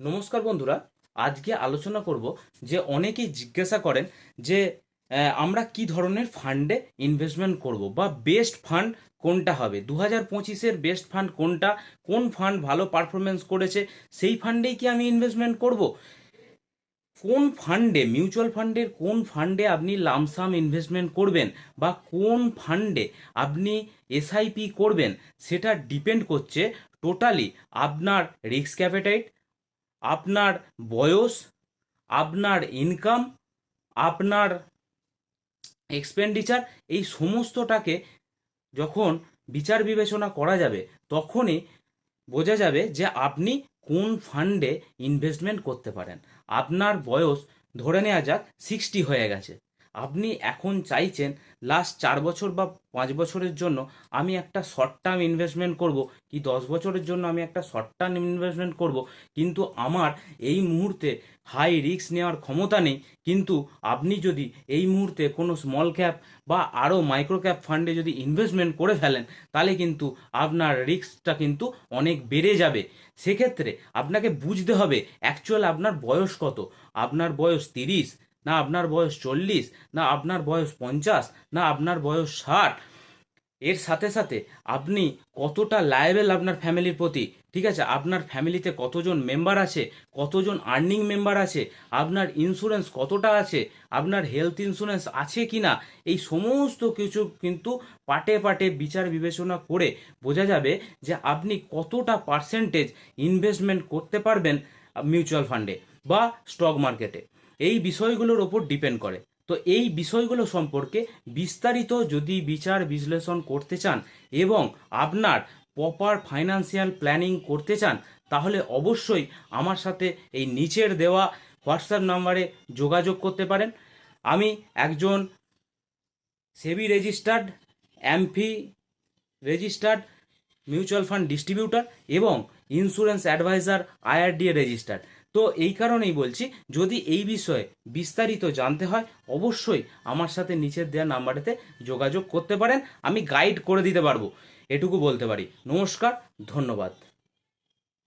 নমস্কার বন্ধুরা, আজকে আলোচনা করব যে অনেকেই জিজ্ঞাসা করেন যে আমরা কি ধরনের ফান্ডে ইনভেস্টমেন্ট করব বা বেস্ট ফান্ড কোনটা হবে? দু হাজার পঁচিশের বেস্ট ফান্ড কোনটা? কোন ফান্ড ভালো পারফরমেন্স করেছে? সেই ফান্ডেই কি আমি ইনভেস্টমেন্ট করব? কোন ফান্ডে মিউচুয়াল ফান্ডের কোন ফান্ডে আপনি লামসাম ইনভেস্টমেন্ট করবেন বা কোন ফান্ডে আপনি এসআইপি করবেন, সেটা ডিপেন্ড করছে টোটালি আপনার রিস্ক অ্যাপেটাইট আপনার বয়স, আপনার ইনকাম আপনার এক্সপেন্ডিচার এই সমস্তটাকে যখন বিচার বিবেচনা করা যাবে, তখনই বোঝা যাবে যে আপনি কোন ফান্ডে ইনভেস্টমেন্ট করতে পারেন। আপনার বয়স ধরে নেওয়া যাক সিক্সটি হয়ে গেছে। আপনি এখন চাইছেন লাস্ট চার বছর বা পাঁচ বছরের জন্য আমি একটা শর্ট টার্ম ইনভেস্টমেন্ট করব, কি দশ বছরের জন্য আমি একটা শর্ট টার্ম ইনভেস্টমেন্ট করব, কিন্তু আমার এই মুহূর্তে হাই রিস্ক নেওয়ার ক্ষমতা নেই, কিন্তু আপনি যদি এই মুহূর্তে কোনো স্মল ক্যাপ বা আরও মাইক্রো ক্যাপ ফান্ডে যদি ইনভেস্টমেন্ট করে ফেলেন, তাহলে কিন্তু আপনার রিস্কটা কিন্তু অনেক বেড়ে যাবে। সেক্ষেত্রে আপনাকে বুঝতে হবে অ্যাকচুয়াল আপনার বয়স কত? আপনার বয়স তিরিশ না আপনার বয়স চল্লিশ, না আপনার বয়স পঞ্চাশ, না আপনার বয়স ষাট। এর সাথে সাথে আপনি কতটা লায়াবেল আপনার ফ্যামিলির প্রতি? ঠিক আছে, আপনার ফ্যামিলিতে কতজন মেম্বার আছে? কতজন আর্নিং মেম্বার আছে? আপনার ইন্স্যুরেন্স কতটা আছে? আপনার হেলথ ইন্স্যুরেন্স আছে কি না এই সমস্ত কিছু কিন্তু পাটে পাটে বিচার বিবেচনা করে বোঝা যাবে যে আপনি কতটা পার্সেন্টেজ ইনভেস্টমেন্ট করতে পারবেন মিউচুয়াল ফান্ডে বা স্টক মার্কেটে এই বিষয়গুলোর ওপর ডিপেন্ড করে। তো এই বিষয়গুলো সম্পর্কে বিস্তারিত যদি বিচার বিশ্লেষণ করতে চান এবং আপনার প্রপার ফাইন্যান্সিয়াল প্ল্যানিং করতে চান, তাহলে অবশ্যই আমার সাথে এই নিচের দেওয়া হোয়াটসঅ্যাপ নাম্বারে যোগাযোগ করতে পারেন। আমি একজন SEBI registered AMFI registered mutual fund distributor এবং ইন্স্যুরেন্স অ্যাডভাইজার আইআরডিএ রেজিস্টার্ড তো এই কারণেই বলছি, যদি এই বিষয়ে বিস্তারিত জানতে হয়, অবশ্যই আমার সাথে নিচের দেওয়া নাম্বারেতে যোগাযোগ করতে পারেন, আমি গাইড করে দিতে পারব। এটুকু বলতে পারি। নমস্কার, ধন্যবাদ।